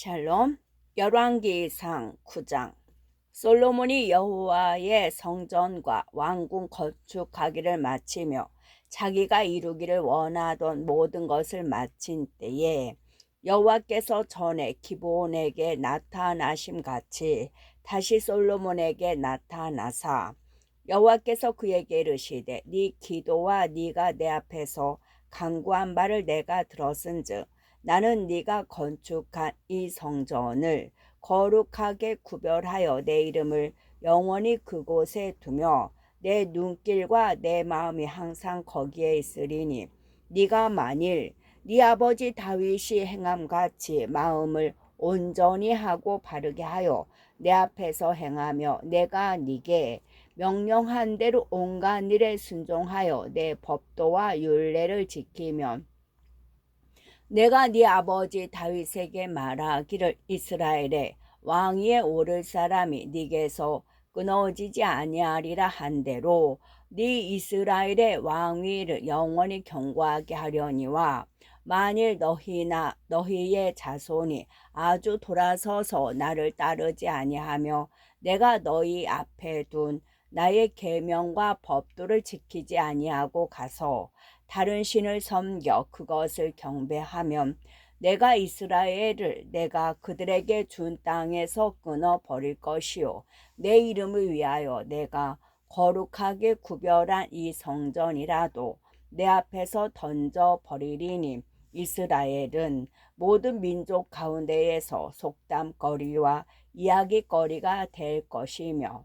샬롬 열왕기상 9장. 솔로몬이 여호와의 성전과 왕궁 건축하기를 마치며 자기가 이루기를 원하던 모든 것을 마친 때에 여호와께서 전에 기브온에게 나타나심 같이 다시 솔로몬에게 나타나사 여호와께서 그에게 이르시되 네 기도와 네가 내 앞에서 간구한 바를 내가 들었은즉 나는 네가 건축한 이 성전을 거룩하게 구별하여 내 이름을 영원히 그곳에 두며 내 눈길과 내 마음이 항상 거기에 있으리니 네가 만일 네 아버지 다윗이 행함 같이 마음을 온전히 하고 바르게 하여 내 앞에서 행하며 내가 네게 명령한 대로 온갖 일에 순종하여 내 법도와 율례를 지키면 내가 네 아버지 다윗에게 말하기를 이스라엘의 왕위에 오를 사람이 네게서 끊어지지 아니하리라 한대로 네 이스라엘의 왕위를 영원히 경고하게 하려니와 만일 너희나 너희의 자손이 아주 돌아서서 나를 따르지 아니하며 내가 너희 앞에 둔 나의 계명과 법도를 지키지 아니하고 가서 다른 신을 섬겨 그것을 경배하면 내가 이스라엘을 내가 그들에게 준 땅에서 끊어 버릴 것이요. 내 이름을 위하여 내가 거룩하게 구별한 이 성전이라도 내 앞에서 던져 버리리니 이스라엘은 모든 민족 가운데에서 속담거리와 이야기거리가 될 것이며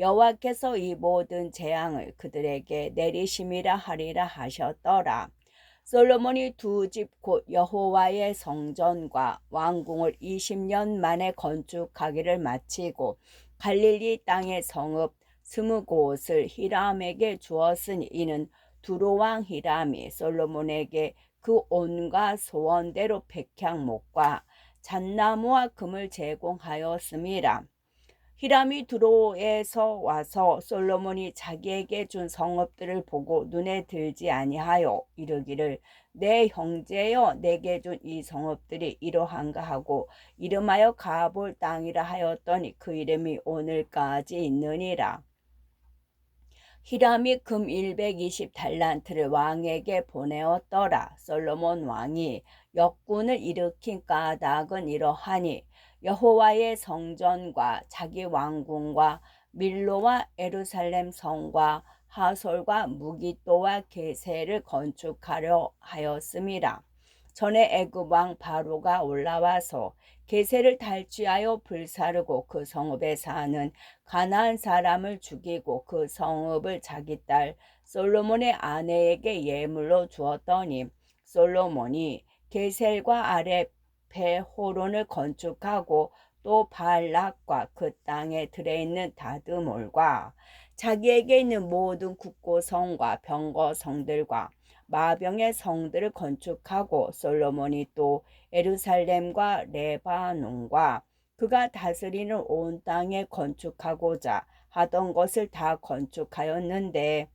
여호와께서 이 모든 재앙을 그들에게 내리심이라 하리라 하셨더라. 솔로몬이 두 집 곧 여호와의 성전과 왕궁을 20년 만에 건축하기를 마치고 갈릴리 땅의 성읍 스무 곳을 히람에게 주었으니 이는 두로왕 히람이 솔로몬에게 그 온갖 소원대로 백향목과 잣나무와 금을 제공하였습니다. 히람이 두로에서 와서 솔로몬이 자기에게 준 성읍들을 보고 눈에 들지 아니하여 이르기를 내 형제여 내게 준 이 성읍들이 이러한가 하고 이름하여 가볼 땅이라 하였더니 그 이름이 오늘까지 있느니라. 히람이 금 120 달란트를 왕에게 보내었더라. 솔로몬 왕이 역군을 일으킨 까닭은 이러하니 여호와의 성전과 자기 왕궁과 밀로와 에루살렘 성과 하솔과 무기또와 게세를 건축하려 하였습니다. 전에 애굽 왕 바로가 올라와서 게세를 탈취하여 불사르고 그 성읍에 사는 가나안 사람을 죽이고 그 성읍을 자기 딸 솔로몬의 아내에게 예물로 주었더니 솔로몬이 게셀과 아래 배호론을 건축하고 또 발락과 그 땅에 들어있는 다드몰과 자기에게 있는 모든 국고성과 병거성들과 마병의 성들을 건축하고 솔로몬이 또 에루살렘과 레바논과 그가 다스리는 온 땅에 건축하고자 하던 것을 다 건축하였는데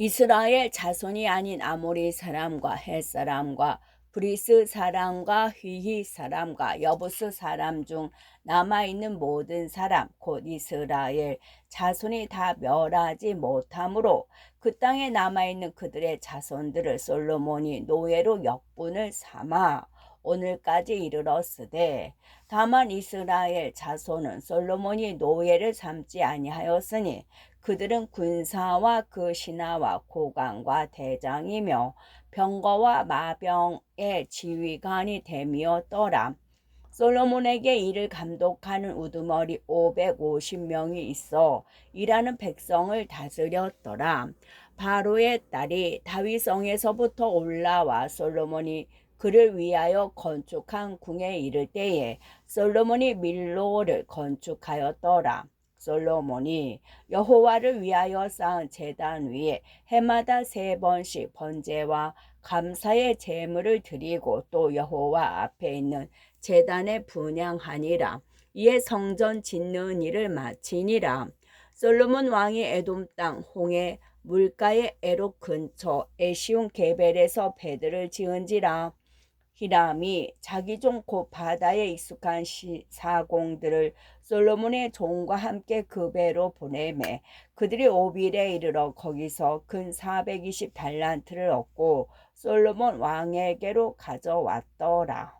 이스라엘 자손이 아닌 아모리 사람과 헬 사람과 브리스 사람과 휘히 사람과 여부스 사람 중 남아있는 모든 사람 곧 이스라엘 자손이 다 멸하지 못하므로 그 땅에 남아있는 그들의 자손들을 솔로몬이 노예로 역분을 삼아 오늘까지 이르렀으되 다만 이스라엘 자손은 솔로몬이 노예를 삼지 아니하였으니 그들은 군사와 그 신하와 고관과 대장이며 병거와 마병의 지휘관이 됨이었더라. 솔로몬에게 이를 감독하는 우두머리 550명이 있어 일하는 백성을 다스렸더라. 바로의 딸이 다윗성에서부터 올라와 솔로몬이 그를 위하여 건축한 궁에 이를 때에 솔로몬이 밀로를 건축하였더라. 솔로몬이 여호와를 위하여 쌓은 제단 위에 해마다 세 번씩 번제와 감사의 제물을 드리고 또 여호와 앞에 있는 제단에 분양하니라. 이에 성전 짓는 일을 마치니라. 솔로몬 왕이 에돔 땅 홍해 물가의 에록 근처 에시온 게벨에서 배들을 지은지라. 히람이 자기 종 곧 바다에 익숙한 시, 사공들을 솔로몬의 종과 함께 그 배로 보내매 그들이 오빌에 이르러 거기서 근 420 달란트를 얻고 솔로몬 왕에게로 가져왔더라.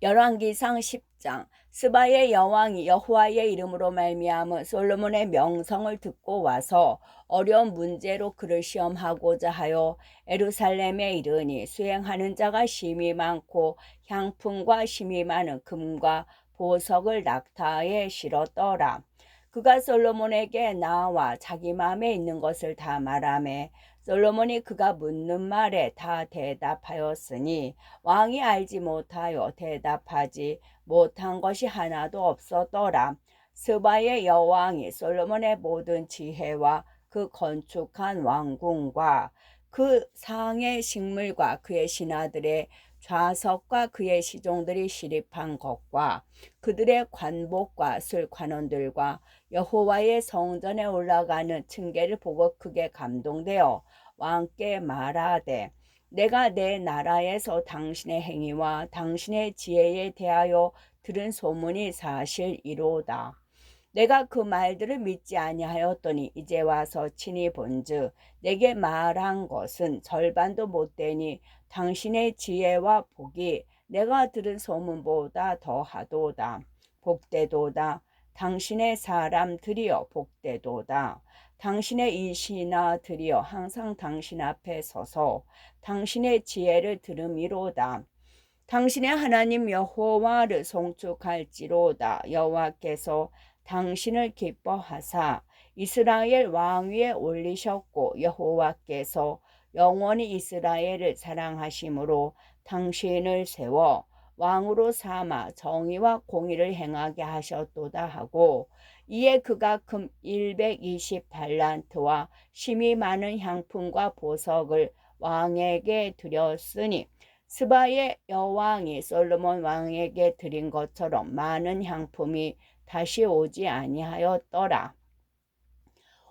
열왕기상 10장 스바의 여왕이 여호와의 이름으로 말미암은 솔로몬의 명성을 듣고 와서 어려운 문제로 그를 시험하고자 하여 에루살렘에 이르니 수행하는 자가 심히 많고 향품과 심히 많은 금과 보석을 낙타에 실었더라. 그가 솔로몬에게 나와 자기 마음에 있는 것을 다 말하매 솔로몬이 그가 묻는 말에 다 대답하였으니 왕이 알지 못하여 대답하지 못한 것이 하나도 없었더라. 스바의 여왕이 솔로몬의 모든 지혜와 그 건축한 왕궁과 그 상의 식물과 그의 신하들의 좌석과 그의 시종들이 시립한 것과 그들의 관복과 술 관원들과 여호와의 성전에 올라가는 층계를 보고 크게 감동되어 왕께 말하되 내가 내 나라에서 당신의 행위와 당신의 지혜에 대하여 들은 소문이 사실이로다. 내가 그 말들을 믿지 아니하였더니 이제 와서 친히 본즉 내게 말한 것은 절반도 못 되니 당신의 지혜와 복이 내가 들은 소문보다 더하도다. 복되도다. 당신의 사람들이여 복되도다. 당신의 이 신하들이여 항상 당신 앞에 서서 당신의 지혜를 들음이로다. 당신의 하나님 여호와를 송축할지로다. 여호와께서 당신을 기뻐하사 이스라엘 왕 위에 올리셨고 여호와께서 영원히 이스라엘을 사랑하심으로 당신을 세워 왕으로 삼아 정의와 공의를 행하게 하셨도다 하고 이에 그가 금 120달란트와 심이 많은 향품과 보석을 왕에게 드렸으니 스바의 여왕이 솔로몬 왕에게 드린 것처럼 많은 향품이 다시 오지 아니하였더라.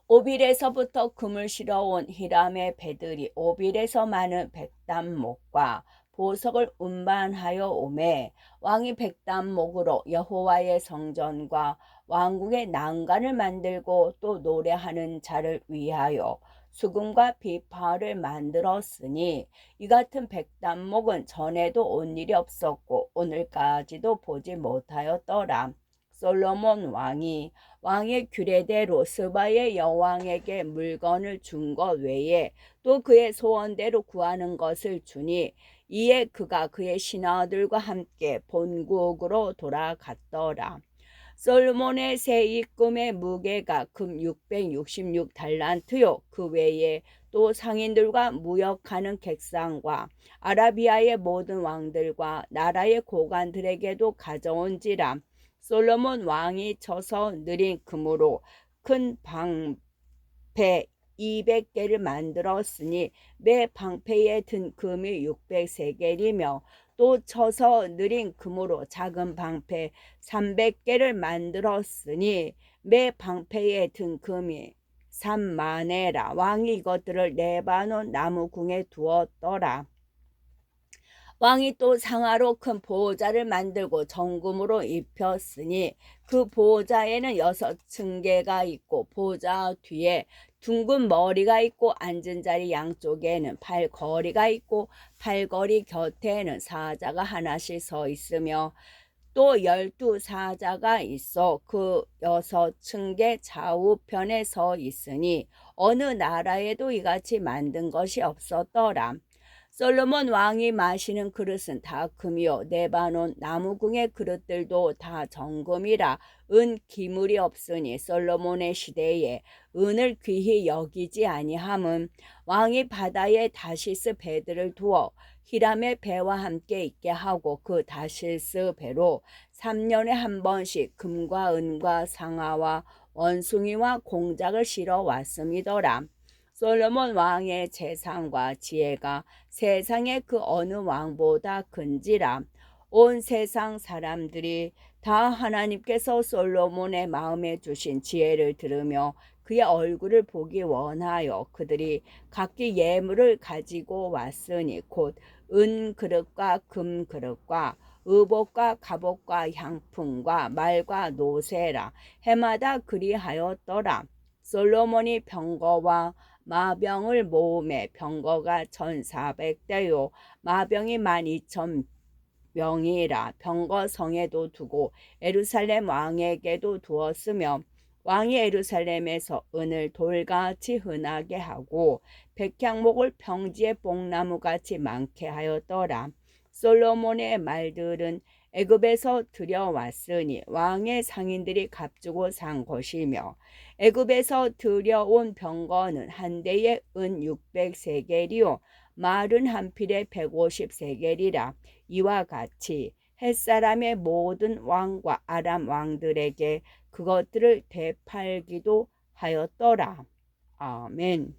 오빌에서부터 금을 실어온 히람의 배들이 오빌에서 많은 백단목과 보석을 운반하여 오매 왕이 백단목으로 여호와의 성전과 왕궁의 난간을 만들고 또 노래하는 자를 위하여 수금과 비파를 만들었으니 이 같은 백단목은 전에도 온 일이 없었고 오늘까지도 보지 못하였더라. 솔로몬 왕이 왕의 규례대 로 스바의 여왕에게 물건을 준 것 외에 또 그의 소원대로 구하는 것을 주니 이에 그가 그의 신하들과 함께 본국으로 돌아갔더라. 솔몬의 새 입금의 무게가 금 666달란트요. 그 외에 또 상인들과 무역하는 객상과 아라비아의 모든 왕들과 나라의 고관들에게도 가져온지라. 솔로몬 왕이 쳐서 느린 금으로 큰 방패 200개를 만들었으니 매 방패에 든 금이 600세겔이며 또 쳐서 느린 금으로 작은 방패 300개를 만들었으니 매 방패에 든 금이 3만에라 왕이 이것들을 레바논 나무궁에 두었더라. 왕이 또 상하로 큰 보호자를 만들고 정금으로 입혔으니 그 보호자에는 여섯 층계가 있고 보호자 뒤에 둥근 머리가 있고 앉은 자리 양쪽에는 팔거리가 있고 팔거리 곁에는 사자가 하나씩 서 있으며 또 열두 사자가 있어 그 여섯 층계 좌우편에 서 있으니 어느 나라에도 이같이 만든 것이 없었더라. 솔로몬 왕이 마시는 그릇은 다 금이요 네바논 나무궁의 그릇들도 다 정금이라 은 기물이 없으니 솔로몬의 시대에 은을 귀히 여기지 아니함은 왕이 바다에 다시스 배들을 두어 히람의 배와 함께 있게 하고 그 다시스 배로 3년에 한 번씩 금과 은과 상아와 원숭이와 공작을 실어 왔음이더라. 솔로몬 왕의 재산과 지혜가 세상의 그 어느 왕보다 큰지라 온 세상 사람들이 다 하나님께서 솔로몬의 마음에 주신 지혜를 들으며 그의 얼굴을 보기 원하여 그들이 각기 예물을 가지고 왔으니 곧 은 그릇과 금 그릇과 의복과 갑옷과 향품과 말과 노새라 해마다 그리하였더라. 솔로몬이 병거와 마병을 모음에 병거가 1400대요 마병이 12,000명이라 병거 성에도 두고 에루살렘 왕에게도 두었으며 왕이 에루살렘에서 은을 돌같이 흔하게 하고 백향목을 평지의 뽕나무같이 많게 하였더라. 솔로몬의 말들은 애굽에서 들여왔으니 왕의 상인들이 값주고 산 것이며 애굽에서 들여온 병거는 한 대에 은 600세겔이요 말은 한 필에 150세겔이라 이와 같이 햇사람의 모든 왕과 아람 왕들에게 그것들을 되팔기도 하였더라. 아멘.